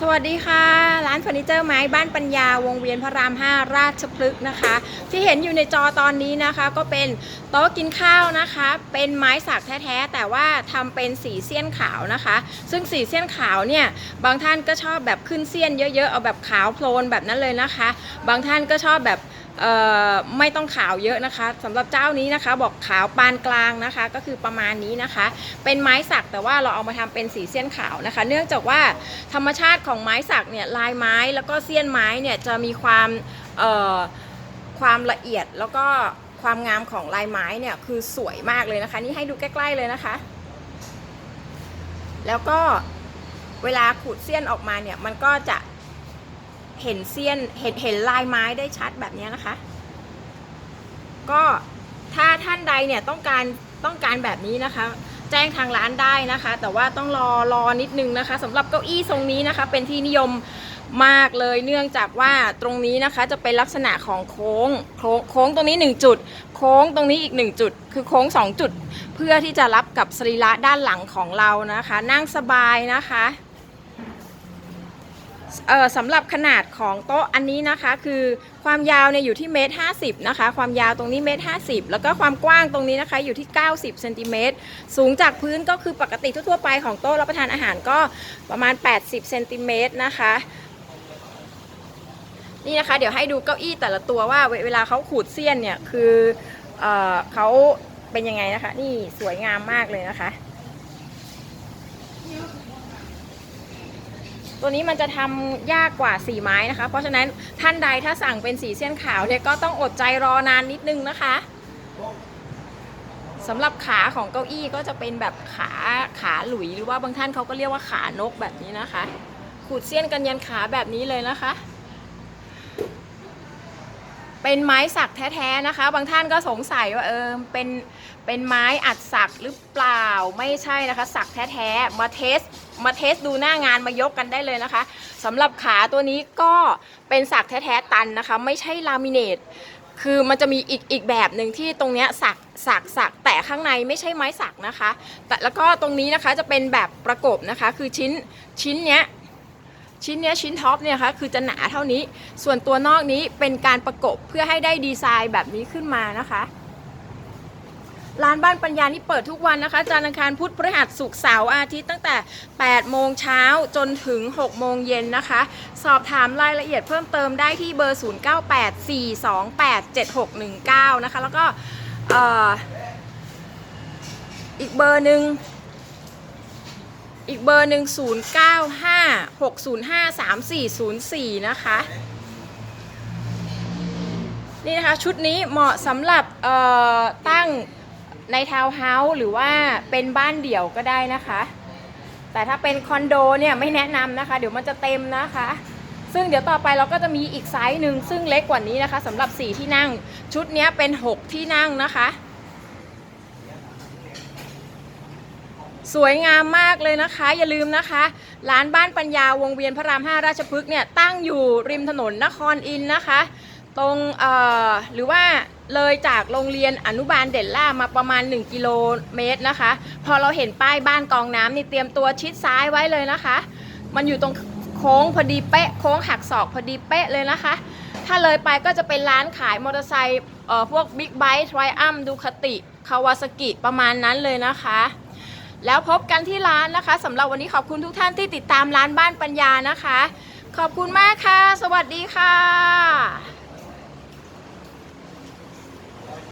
สวัสดีค่ะ ร้านเฟอร์นิเจอร์ไม้บ้านปัญญาวงเวียนพระราม 5 ราชพฤกษ์นะคะ ที่เห็นอยู่ในจอตอนนี้นะคะ ก็เป็นโต๊ะกินข้าวนะคะ เป็นไม้สักแท้ๆแต่ว่าทำเป็นสีเสี้ยนขาวนะคะ ซึ่งสีเสี้ยนขาวเนี่ยบางท่านก็ชอบแบบขึ้นเสี้ยนเยอะๆเอาแบบขาวโพลนแบบนั้นเลยนะคะ บางท่านก็ชอบแบบ ไม่ต้องขาวเยอะนะคะสำหรับเจ้านี้นะคะ บอกขาวปานกลางนะคะ ก็คือประมาณนี้นะคะ เป็นไม้สักแต่ว่าเราเอามาทำเป็นสีเสี้ยนขาวนะคะ เนื่องจากว่าธรรมชาติของไม้สักเนี่ยลายไม้แล้วก็เสี้ยนไม้เนี่ยจะมีความความละเอียดแล้วก็ความงามของลายไม้เนี่ยคือสวยมากเลยนะคะ นี่ให้ดูใกล้ๆเลยนะคะ แล้วก็เวลาขูดเสี้ยนออกมาเนี่ยมันก็จะ เห็นเสี้ยนเห็นเห็นลายไม้ได้ชัดแบบนี้นะคะ ก็ถ้าท่านใดเนี่ยต้องการต้องการแบบนี้นะคะ แจ้งทางร้านได้นะคะ แต่ว่าต้องรอรอนิดนึงนะคะสำหรับเก้าอี้ทรงนี้นะคะ เป็นที่นิยมมากเลยเนื่องจากว่าตรงนี้นะคะจะเป็นลักษณะของโค้งโค้งโค้งตรงนี้ 1 จุด โค้งตรงนี้อีก 1 จุด คือโค้ง 2 จุด เพื่อที่จะรับกับสรีระด้านหลังของเรานะคะ นั่งสบายนะคะ เอ่อสำหรับขนาดของโต๊ะอันนี้นะคะ คือความยาวเนี่ยอยู่ที่เมตรห้นะคะ ความยาวตรงนี้เมตรห้แล้วก็ความกว้างตรงนี้นะคะอยู่ที่ 90เซนติเมตรสูงจากพื้นก็คือปกติทั่วๆไปของโต๊ะรับประทานอาหารก็ประมาณ 80เซนติเมตรนะคะนี่นะคะเดี๋ยวให้ดูเก้าอี้แต่ละตัวว่าเวลาเขาขูดเสี้ยนเนี่ยคือเออเขาเป็นยังไงนะคะ นี่สวยงามมากเลยนะคะ ตัวนี้มันจะทำยากกว่าสีไม้นะคะ เพราะฉะนั้นท่านใดถ้าสั่งเป็นสีเส้นขาวเนี่ยก็ต้องอดใจรอนานนิดนึงนะคะสำหรับขาของเก้าอี้ก็จะเป็นแบบขาขาหลุยหรือว่าบางท่านเขาก็เรียกว่าขานกแบบนี้นะคะ ขูดเสี้ยนกันยันขาแบบนี้เลยนะคะ เป็นไม้สักแท้ๆนะคะ บางท่านก็สงสัยว่าเออเป็นเป็นไม้อัดสักหรือเปล่าไม่ใช่นะคะ สักแท้ๆมาเทส มาเทสดูหน้างานมายกกันได้เลยนะคะสำหรับขาตัวนี้ก็เป็นสักแท้ๆตันนะคะ ไม่ใช่ลามิเนตคือมันจะมีอีกอีกแบบหนึ่งที่ตรงเนี้ยสักสักสักแต่ข้างในไม่ใช่ไม้สักนะคะ แต่แล้วก็ตรงนี้นะคะจะเป็นแบบประกบนะคะ คือชิ้นชิ้นเนี้ยชิ้นเนี้ยชิ้นท็อปเนี่ยคะคือจะหนาเท่านี้ ส่วนตัวนอกนี้เป็นการประกบเพื่อให้ได้ดีไซน์แบบนี้ขึ้นมานะคะ ร้านบ้านปัญญานี่เปิดทุกวันนะคะจันทร์อังคารพุธพฤหัสศุกร์เสาร์อาทิตย์ตั้งแต่ 8 โมงเช้าจนถึง 6 โมงเย็นนะคะ สอบถามรายละเอียดเพิ่มเติมได้ที่เบอร์ 0984287619 นะคะ แล้วก็อีกเบอร์หนึ่งอีกเบอร์หนึ่ง0 9 5 6 0 5 3 4 0 4 นะคะ นี่นะคะ ชุดนี้เหมาะสำหรับตั้ง ในทาวน์เฮาส์หรือว่าเป็นบ้านเดี่ยวก็ได้นะคะ แต่ถ้าเป็นคอนโดเนี่ยไม่แนะนำนะคะ เดี๋ยวมันจะเต็มนะคะ ซึ่งเดี๋ยวต่อไปเราก็จะมีอีกไซส์หนึ่งซึ่งเล็กกว่านี้นะคะสำหรับ 4 ที่นั่ง ชุดนี้เป็น 6 ที่นั่งนะคะ สวยงามมากเลยนะคะ อย่าลืมนะคะ ร้านบ้านปัญญาวงเวียนพระราม 5 ราชพฤกษ์เนี่ยตั้งอยู่ริมถนนนครอินนะคะ ตรงเอ่อหรือว่าเลยจากโรงเรียนอนุบาลเด่นล่ามาประมาณ 1 กิโลเมตรนะคะ พอเราเห็นป้ายบ้านกองน้ำนี่เตรียมตัวชิดซ้ายไว้เลยนะคะ มันอยู่ตรงโค้งพอดีเป๊ะโค้งหักศอกพอดีเป๊ะเลยนะคะ ถ้าเลยไปก็จะเป็นร้านขายมอเตอร์ไซค์เอ่อพวกบิ๊กไบค์ทริอัมดูคติคาวาซากิประมาณนั้นเลยนะคะแล้วพบกันที่ร้านนะคะสำหรับวันนี้ขอบคุณทุกท่านที่ติดตามร้านบ้านปัญญานะคะ ขอบคุณมากค่ะ สวัสดีค่ะ